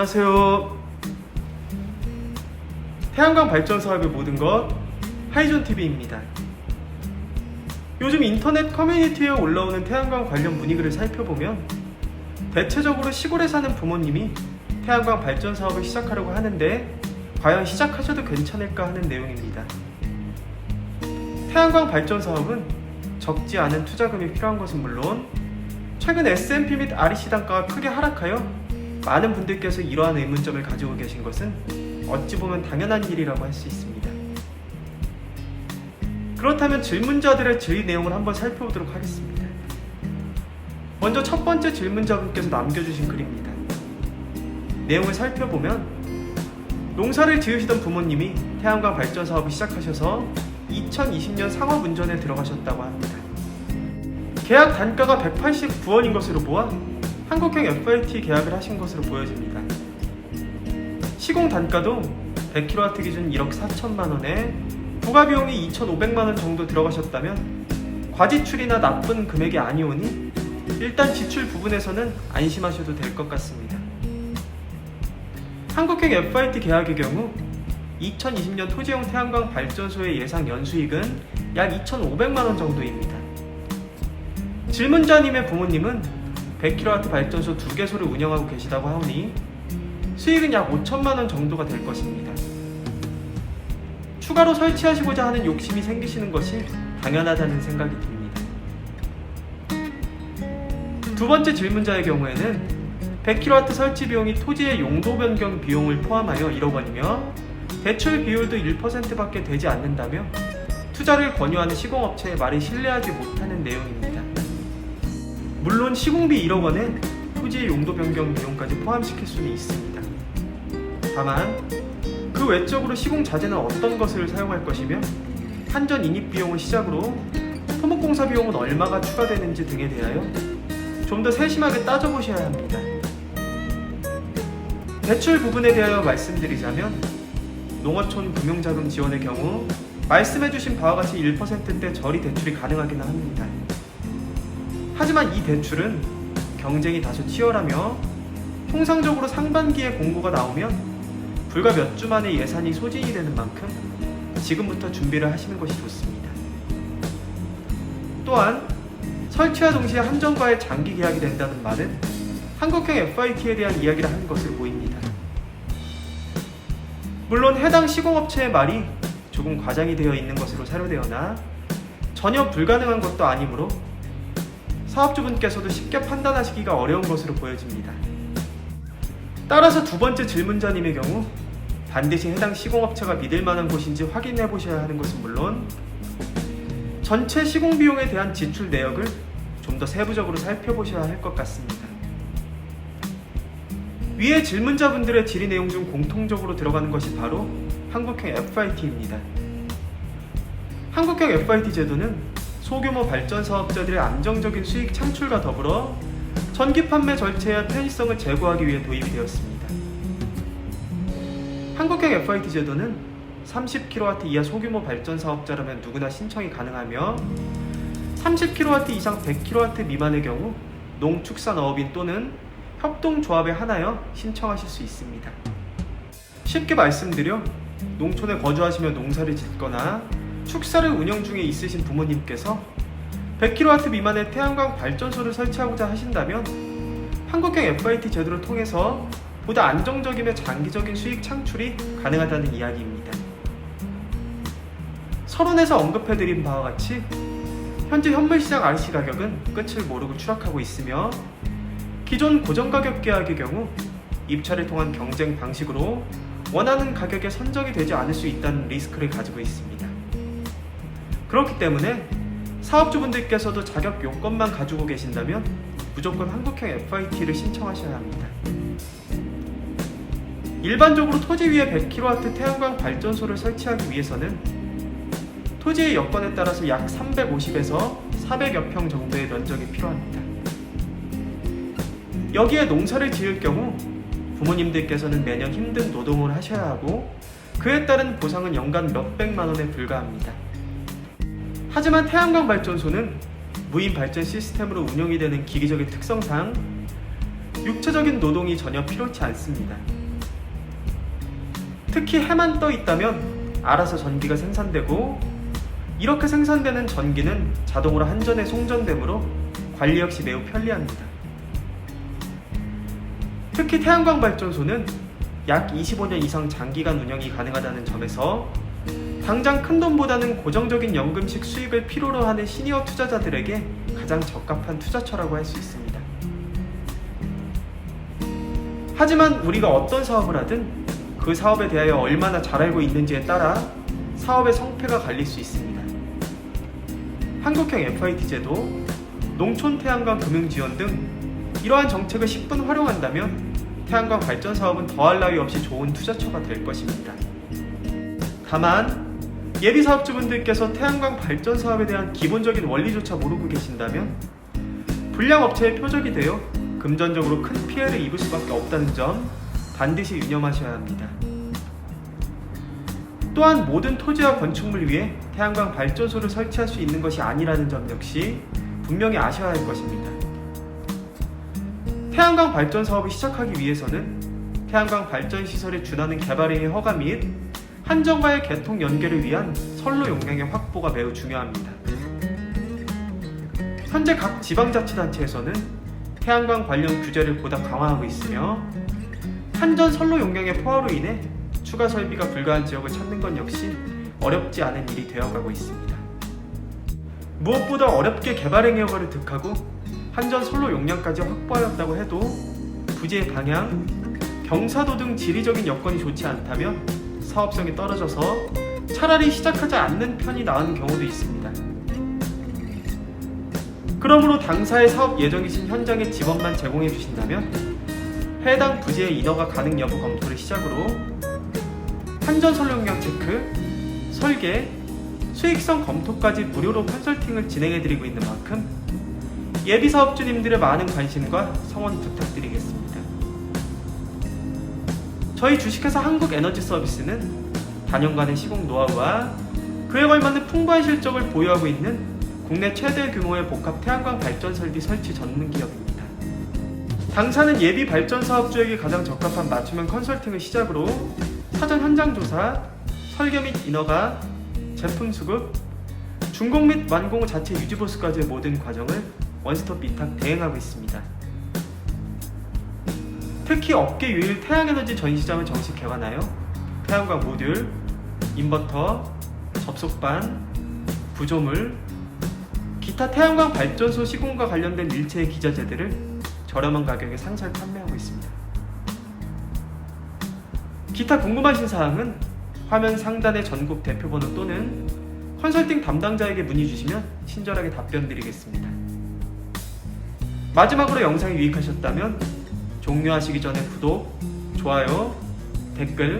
안녕하세요. 태양광 발전 사업의 모든 것 하이존 TV입니다. 요즘 인터넷 커뮤니티에 올라오는 태양광 관련 문의글을 살펴보면 대체적으로 시골에 사는 부모님이 태양광 발전 사업을 시작하려고 하는데 과연 시작하셔도 괜찮을까 하는 내용입니다. 태양광 발전 사업은 적지 않은 투자금이 필요한 것은 물론 최근 S&P 및 REC 단가가 크게 하락하여 많은 분들께서 이러한 의문점을 가지고 계신 것은 어찌 보면 당연한 일이라고 할 수 있습니다. 그렇다면 질문자들의 질의 내용을 한번 살펴보도록 하겠습니다. 먼저 첫 번째 질문자분께서 남겨주신 글입니다. 내용을 살펴보면 농사를 지으시던 부모님이 태양광 발전 사업을 시작하셔서 2020년 상업 운전에 들어가셨다고 합니다. 계약 단가가 189원인 것으로 보아 한국형 FIT 계약을 하신 것으로 보여집니다. 시공 단가도 100kW 기준 1억 4천만 원에 부가 비용이 2,500만 원 정도 들어가셨다면 과지출이나 나쁜 금액이 아니오니 일단 지출 부분에서는 안심하셔도 될 것 같습니다. 한국형 FIT 계약의 경우 2020년 토지용 태양광 발전소의 예상 연수익은 약 2,500만 원 정도입니다. 질문자님의 부모님은 100kW 발전소 두 개소를 운영하고 계시다고 하오니 수익은 약 5천만 원 정도가 될 것입니다. 추가로 설치하시고자 하는 욕심이 생기시는 것이 당연하다는 생각이 듭니다. 두 번째 질문자의 경우에는 100kW 설치 비용이 토지의 용도 변경 비용을 포함하여 1억 원이며 대출 비율도 1%밖에 되지 않는다며 투자를 권유하는 시공업체의 말을 신뢰하지 못하는 내용입니다. 물론 시공비 1억 원에 토지의 용도 변경 비용까지 포함시킬 수는 있습니다. 다만 그 외적으로 시공 자재는 어떤 것을 사용할 것이며 한전 인입 비용을 시작으로 토목공사 비용은 얼마가 추가되는지 등에 대하여 좀 더 세심하게 따져보셔야 합니다. 대출 부분에 대하여 말씀드리자면 농어촌 금융자금 지원의 경우 말씀해주신 바와 같이 1%대 저리 대출이 가능하기는 합니다. 하지만 이 대출은 경쟁이 다소 치열하며 통상적으로 상반기에 공고가 나오면 불과 몇 주 만에 예산이 소진이 되는 만큼 지금부터 준비를 하시는 것이 좋습니다. 또한 설치와 동시에 한전과의 장기 계약이 된다는 말은 한국형 FIT에 대한 이야기를 하는 것으로 보입니다. 물론 해당 시공업체의 말이 조금 과장이 되어 있는 것으로 사료되거나 전혀 불가능한 것도 아니므로 사업주분께서도 쉽게 판단하시기가 어려운 것으로 보여집니다. 따라서 두 번째 질문자님의 경우 반드시 해당 시공업체가 믿을 만한 곳인지 확인해 보셔야 하는 것은 물론 전체 시공 비용에 대한 지출 내역을 좀 더 세부적으로 살펴보셔야 할 것 같습니다. 위의 질문자분들의 질의 내용 중 공통적으로 들어가는 것이 바로 한국형 FIT입니다. 한국형 FIT 제도는 소규모 발전 사업자들의 안정적인 수익 창출과 더불어 전기 판매 절차의 편의성을 제고하기 위해 도입이 되었습니다. 한국형 FIT 제도는 30kW 이하 소규모 발전 사업자라면 누구나 신청이 가능하며 30kW 이상 100kW 미만의 경우 농축산어업인 또는 협동조합에 하나여 신청하실 수 있습니다. 쉽게 말씀드려 농촌에 거주하시며 농사를 짓거나 축사를 운영 중에 있으신 부모님께서 100kW 미만의 태양광 발전소를 설치하고자 하신다면 한국형 FIT 제도를 통해서 보다 안정적이며 장기적인 수익 창출이 가능하다는 이야기입니다. 서론에서 언급해드린 바와 같이 현재 현물시장 RC 가격은 끝을 모르고 추락하고 있으며 기존 고정가격 계약의 경우 입찰을 통한 경쟁 방식으로 원하는 가격에 선정이 되지 않을 수 있다는 리스크를 가지고 있습니다. 그렇기 때문에 사업주분들께서도 자격 요건만 가지고 계신다면 무조건 한국형 FIT를 신청하셔야 합니다. 일반적으로 토지 위에 100kW 태양광 발전소를 설치하기 위해서는 토지의 여건에 따라서 약 350에서 400여 평 정도의 면적이 필요합니다. 여기에 농사를 지을 경우 부모님들께서는 매년 힘든 노동을 하셔야 하고 그에 따른 보상은 연간 몇백만 원에 불과합니다. 하지만 태양광 발전소는 무인 발전 시스템으로 운영이 되는 기기적인 특성상 육체적인 노동이 전혀 필요치 않습니다. 특히 해만 떠 있다면 알아서 전기가 생산되고 이렇게 생산되는 전기는 자동으로 한전에 송전되므로 관리 역시 매우 편리합니다. 특히 태양광 발전소는 약 25년 이상 장기간 운영이 가능하다는 점에서 당장 큰 돈보다는 고정적인 연금식 수익을 필요로 하는 시니어 투자자들에게 가장 적합한 투자처라고 할 수 있습니다. 하지만 우리가 어떤 사업을 하든 그 사업에 대하여 얼마나 잘 알고 있는지에 따라 사업의 성패가 갈릴 수 있습니다. 한국형 FIT 제도, 농촌 태양광 금융 지원 등 이러한 정책을 10분 활용한다면 태양광 발전 사업은 더할 나위 없이 좋은 투자처가 될 것입니다. 다만 예비 사업주분들께서 태양광 발전 사업에 대한 기본적인 원리조차 모르고 계신다면 불량 업체의 표적이 되어 금전적으로 큰 피해를 입을 수밖에 없다는 점 반드시 유념하셔야 합니다. 또한 모든 토지와 건축물 위에 태양광 발전소를 설치할 수 있는 것이 아니라는 점 역시 분명히 아셔야 할 것입니다. 태양광 발전 사업을 시작하기 위해서는 태양광 발전 시설에 준하는 개발행위 허가 및 한전과의 개통 연계를 위한 선로 용량의 확보가 매우 중요합니다. 현재 각 지방자치단체에서는 태양광 관련 규제를 보다 강화하고 있으며 한전 선로 용량의 포화로 인해 추가 설비가 불가한 지역을 찾는 건 역시 어렵지 않은 일이 되어가고 있습니다. 무엇보다 어렵게 개발행위 허가를 득하고 한전 선로 용량까지 확보하였다고 해도 부지의 방향, 경사도 등 지리적인 여건이 좋지 않다면 사업성이 떨어져서 차라리 시작하지 않는 편이 나은 경우도 있습니다. 그러므로 당사의 사업 예정이신 현장의 지원만 제공해 주신다면 해당 부지의 인허가 가능 여부 검토를 시작으로 한전 설용량 체크, 설계, 수익성 검토까지 무료로 컨설팅을 진행해 드리고 있는 만큼 예비 사업주님들의 많은 관심과 성원 부탁드리겠습니다. 저희 주식회사 한국에너지 서비스는 단연간의 시공 노하우와 그에 걸맞는 풍부한 실적을 보유하고 있는 국내 최대 규모의 복합 태양광 발전 설비 설치 전문 기업입니다. 당사는 예비 발전 사업 주에게 가장 적합한 맞춤형 컨설팅을 시작으로 사전 현장 조사, 설계 및 인허가, 제품 수급, 준공 및 완공 자체 유지 보수까지의 모든 과정을 원스톱 위탁 대행하고 있습니다. 특히 업계 유일 태양에너지 전시장을 정식 개관하여 태양광 모듈, 인버터, 접속반, 구조물, 기타 태양광 발전소 시공과 관련된 일체의 기자재들을 저렴한 가격에 상설 판매하고 있습니다. 기타 궁금하신 사항은 화면 상단의 전국 대표번호 또는 컨설팅 담당자에게 문의 주시면 친절하게 답변 드리겠습니다. 마지막으로 영상이 유익하셨다면 종료하시기 전에 구독, 좋아요, 댓글,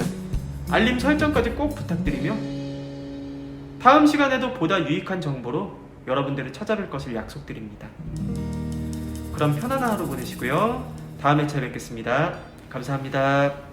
알림 설정까지 꼭 부탁드리며 다음 시간에도 보다 유익한 정보로 여러분들을 찾아뵐 것을 약속드립니다. 그럼 편안한 하루 보내시고요. 다음에 찾아뵙겠습니다. 감사합니다.